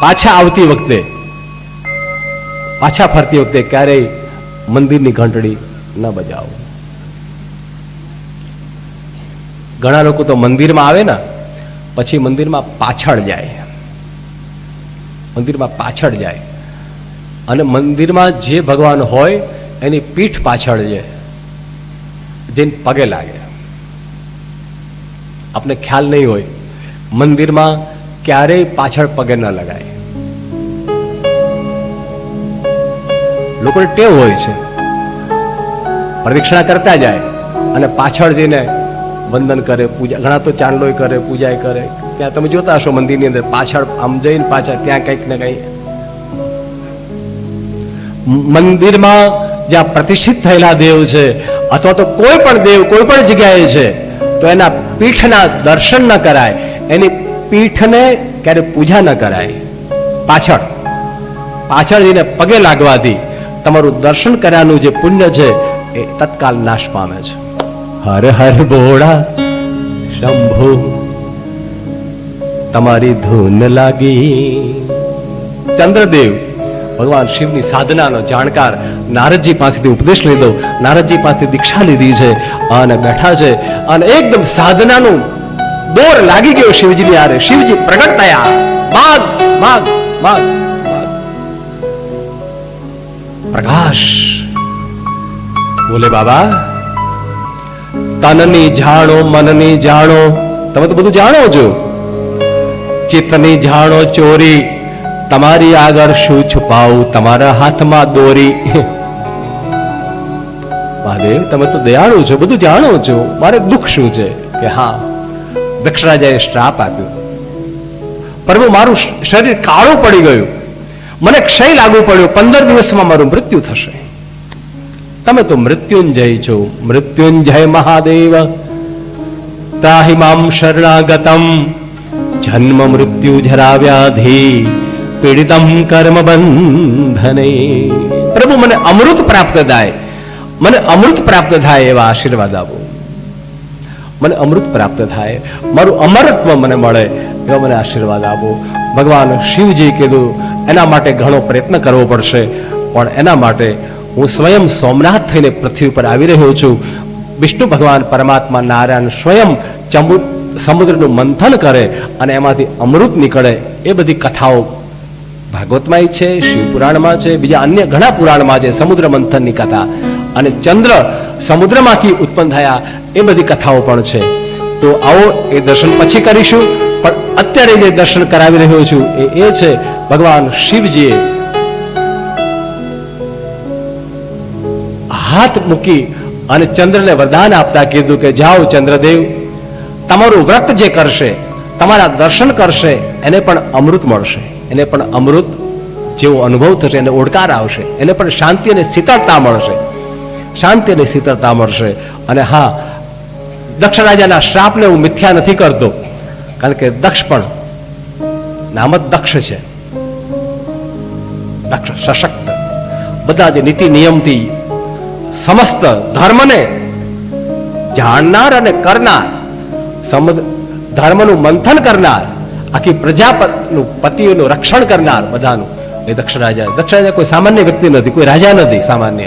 પાછા આવતી વખતે, પાછા ફરતી વખતે ક્યારેય મંદિરની ઘંટડી ન બજાવો. ઘણા લોકો તો મંદિરમાં આવે ને, પછી મંદિરમાં પાછળ જાય. મંદિરમાં પાછળ જાય. અને મંદિરમાં જે ભગવાન હોય, એની પીઠ પાછળ છે જેને પગે લાગે. આપને ખ્યાલ નહીં હોય, મંદિરમાં ક્યારેય પાછળ પગે ન લગાય. લોકોને ટેવ હોય છે. પ્રદક્ષિણા કરતા જાય અને પાછળ જઈને વંદન કરે, પૂજા ઘણા તો ચાંદલોય કરે પૂજા કરે. ત્યાં તમે જોતા હશો મંદિરની અંદર પાછળ, આમ જઈને પાછળ, ત્યાં કંઈક ને કંઈ મંદિરમાં જ્યાં પ્રતિષ્ઠિત થયેલા દેવ છે, અથવા તો કોઈ પણ દેવ, કોઈ પણ જગ્યાએ છે, તો એના પીઠના દર્શન ન કરાય. એની પીઠને ક્યારે પૂજા ન કરાય. પાછળ પાછળ જઈને પગે લાગવાથી તમારું દર્શન કર્યાનું જે પુણ્ય છે એ તત્કાલ નાશ પામે છે. હર હર બોડા શંભુ તમારી ધૂન લાગી. ચંદ્રદેવ ભગવાન શિવની સાધનાનો જાણકાર નારદજી પાસેથી ઉપદેશ લીધો. નારદજી પાસેથી દીક્ષા લીધી છે. અને બેઠા છે. અને એકદમ સાધનાનું દોર લાગી ગયો શિવજીની આરે. શિવજી પ્રગટ થયા. માગ માગ માગ. પ્રકાશ. બોલે બાબા, તનની જાણો, મનની જાણો. તમે તો બધું જાણો છો. ચિત્તની જાણો ચોરી. તમારી આગળ શું છુપાવું? તમારા હાથમાં દોરી. મહાદેવ, તમે તો દયાળુ છો, બધું જાણો છો. મારે દુઃખ શું છે? કે હા દક્ષરાજાએ શ્રાપ આપ્યો. પ્રભુ, મારું શરીર કાળું પડી ગયું. મને ક્ષય લાગુ પડ્યો. પંદર દિવસમાં મારું મૃત્યુ થશે. તમે તો મૃત્યુંજય છો. મૃત્યુંજય મહાદેવ. ત્રાહિ મામ શરણાગતમ. જન્મ મૃત્યુ જરા વ્યાધિ પીડિતમ કર્મ બંધને. પ્રભુ, મને અમૃત પ્રાપ્ત થાય. મને અમૃત પ્રાપ્ત થાય એવા આશીર્વાદ આપો. મને અમૃત પ્રાપ્ત થાય. મારું અમરત્વ મને મળે. એવા મને આશીર્વાદ આપો. ભગવાન શિવજી કીધું, એના માટે ઘણો પ્રયત્ન કરવો પડશે. પણ એના માટે હું સ્વયં સોમનાથ થઈને પૃથ્વી પર આવી રહ્યો છું. વિષ્ણુ ભગવાન પરમાત્મા નારાયણ સ્વયં ચંબુ સમુદ્રનું મંથન કરે અને એમાંથી અમૃત નીકળે. એ બધી કથાઓ ભાગવતમાં છે શિવ પુરાણમાં છે, બીજા અન્ય ઘણા પુરાણમાં છે, સમુદ્ર મંથનની કથા. અને ચંદ્ર સમુદ્રમાંથી ઉત્પન્ન થયા. એ બધી કથાઓ પણ છે. તો આવો એ દર્શન પછી કરીશું, પણ અત્યારે જે દર્શન કરાવી રહ્યો છું એ એ છે ભગવાન શિવજીએ હાથ મૂકી અને ચંદ્રને વરદાન આપતા કીધું કે જાઓ ચંદ્રદેવ, તમારું વ્રત જે કરશે, તમારા દર્શન કરશે, એને પણ અમૃત મળશે. એને પણ અમૃત જેવો અનુભવ થશે, એને ઓડકાર આવશે. એને પણ શાંતિ અને શીતળતા મળશે. શાંતિ અને શીતળતા મળશે. અને હા દક્ષ રાજાના શ્રાપને હું મિથ્યા નથી કરતો. કારણ કે દક્ષ પણ નામ જ દક્ષ છે. દક્ષ સશક્ત. બધા જે નીતિ નિયમથી સમસ્ત ધર્મને જાણનાર અને કરનાર સમુદ્ર ધર્મનું મંથન કરનાર, આખી પ્રજાપતનું પતિઓનું રક્ષણ કરનાર બધાનું. એ દક્ષ રાજા. દક્ષ રાજા કોઈ સામાન્ય વ્યક્તિ નથી, કોઈ રાજા નથી સામાન્ય.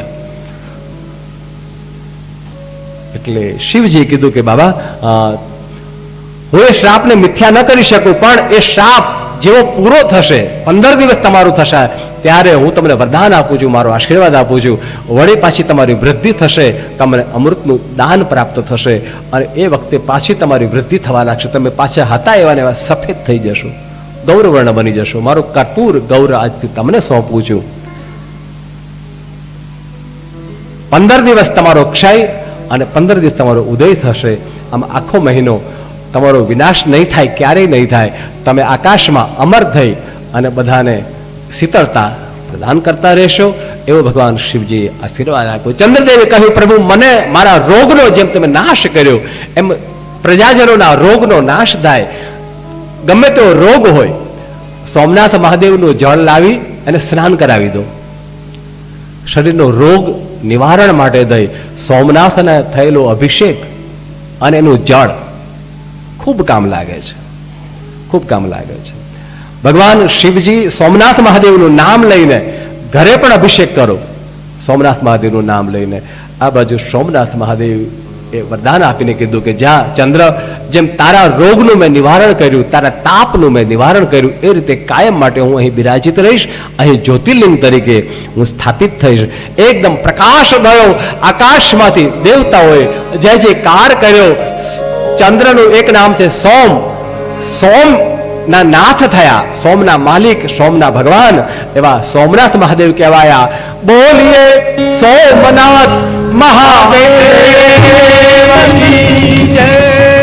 એટલે શિવજીએ કીધું કે બાબા હું એ શ્રાપને મિથ્યા ન કરી શકું, પણ એ શ્રાપ જેવો પૂરો થશે, પંદર દિવસ તમારું થશે, ત્યારે હું તમને વરદાન આપું છું, મારો આશીર્વાદ આપું છું. વળી પાછી તમારી વૃદ્ધિ થશે, તમને અમૃતનું દાન પ્રાપ્ત થશે, અને એ વખતે પાછી તમારી વૃદ્ધિ થવા લાગશે. તમે પાછા હતા એવા ને એવા સફેદ થઈ જશો, ગૌરવર્ણ બની જશો. મારું કર્પૂર ગૌરવ આજથી તમને સોંપું છું. પંદર દિવસ તમારો ક્ષય અને પંદર દિવસ તમારો ઉદય થશે. આમ આખો મહિનો તમારો વિનાશ નહીં થાય, ક્યારેય નહીં થાય. તમે આકાશમાં અમર થઈ અને બધાને શીતળતા પ્રદાન કરતા રહેશો. એવો ભગવાન શિવજીએ આશીર્વાદ આપ્યો. ચંદ્રદેવે કહ્યું, પ્રભુ, મને મારા રોગનો જેમ તમે નાશ કર્યો, એમ પ્રજાજનોના રોગનો નાશ થાય. ગમે તેવો રોગ હોય, સોમનાથ મહાદેવનું જળ લાવી અને સ્નાન કરાવી દો. શરીરનો રોગ નિવારણ માટે દઈ સોમનાથને થયેલો અભિષેક અને એનું જળ ખૂબ કામ લાગે છે. ખૂબ કામ લાગે છે. ભગવાન શિવજી સોમનાથ મહાદેવનું નામ લઈને ઘરે પણ અભિષેક કરો. સોમનાથ મહાદેવનું નામ લઈને આ બાજુ સોમનાથ મહાદેવ એ વરદાન આપીને કીધું કે જ્યાં ચંદ્ર, જેમ તારા રોગનું મેં નિવારણ કર્યું, તારા તાપનું મેં નિવારણ કર્યું, એ રીતે કાયમ માટે હું અહીં બિરાજિત રહીશ. અહીં જ્યોતિર્લિંગ તરીકે હું સ્થાપિત થઈશ. એકદમ પ્રકાશ ગયો આકાશમાંથી દેવતાઓએ જય કાર કર્યો, ચંદ્રનું એક નામ છે સોમ. સોમ ના નાથ થયા, સોમના માલિક, સોમના ભગવાન એવા સોમનાથ મહાદેવ કહેવાયા. બોલીએ સોમનાથ મહાદેવ જય.